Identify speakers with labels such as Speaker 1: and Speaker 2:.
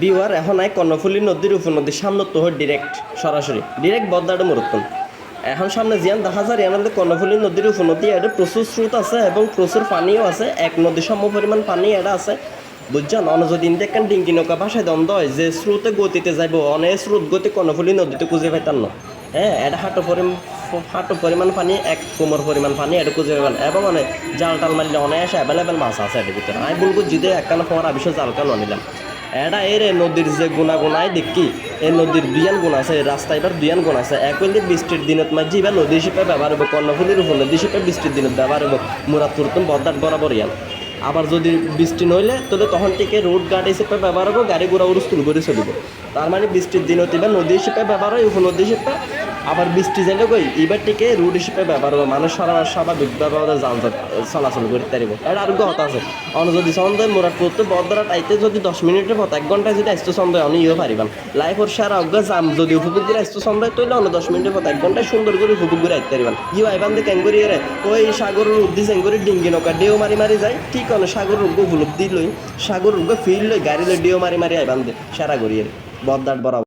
Speaker 1: Beware এখন I Karnaphuli নদীর উপনদীর সামনে তো ডিরেক্ট সরাসরি। ডিরেক্ট বদ্দাটা মরুত্তম এখন সামনে জিয়ান দেখা যায় ইয়ান কর্ণফুলি নদীর উপনদী এটা প্রচুর স্রোত আছে এবং প্রচুর পানিও আছে। এক নদী সম পরিমাণ পানি এটা আছে। বুঝছেন? অন যদি দেখেন ডিঙ্গি নৌকা ভাষায় দ্বন্দ্ব হয়, যে স্রোতে গতিতে যাইব অনেক স্রোত গতি কর্ণফুলি নদীতে খুঁজে পাইতাম না। হ্যাঁ এটা হাঁটো পরিমাণ হাঁটো পরিমাণ পানি, এক কোমর পরিমাণ পানি এটা খুঁজে পাবেন এবং অনেক জাল টাল মারলে অনায়াসে অ্যাভেলেবেল মাছ আছে এটার ভিতরে আমি বলব যদি একখানা ফোয়ার আবিষ্য জাল কেন নিলাম এটা এর নদীর যে গুণা গুণাই দেখি এই নদীর দুইয়ান গুণ আছে এই রাস্তা এবার দুইয়ান গুণ আছে। এক হইলে বৃষ্টির দিনত মাঝে এবার নদী হিসেবে ব্যবহার হব কর্ণফুলির উপর নদী শিপে বৃষ্টির দিনত ব্যবহার হব মুরাদপুর তুম বদার বরাবর ইয়ান আবার যদি বৃষ্টি নইলে, তাহলে তখন থেকে রোড গার্ড হিসেবে ব্যবহার হব গাড়ি ঘোড়া উড়ুস্তুল করে চলিব। তার মানে বৃষ্টির দিনত এবার নদী হিসেবে ব্যবহার হয়, উপনদী হিসেবে আবার বৃষ্টি যাইলে কই এবার থেকে রুট হিসেবে ব্যবহার হবে মানুষ সারা স্বাভাবিকভাবে যানজট চলাচল করতে পারিব এটা আর গত আছে। অন যদি সন্দেহ মোরাট করতে বদরা টাইতে যদি দশ মিনিটের পথ, এক ঘন্টায় যদি আসতে সন্দেহ অন ইয়ে পারিবান লাইফর সারা অজ্ঞ, জাম যদি উপভোগ করে আসতে সন্দেহ তৈলে অন্য দশ মিনিটের পথ, এক ঘন্টায় সুন্দর করে উপভোগ করে আসতে পারিবান ইউ আইবান দিয়ে ক্যাঙ্গুরি রে ওই সাগরের উদ্দি ক্যাঙ্গুরি ডিঙ্গি নৌকা ডেও মারি মারি যায়। ঠিক অন সাগর রোগ উপলব্ধি লই, সাগর রোগ ফিল লই, গাড়ি লই ডেও মারি মারি আইবান দে, সারা গড়িয়ে বদাট বরাবর।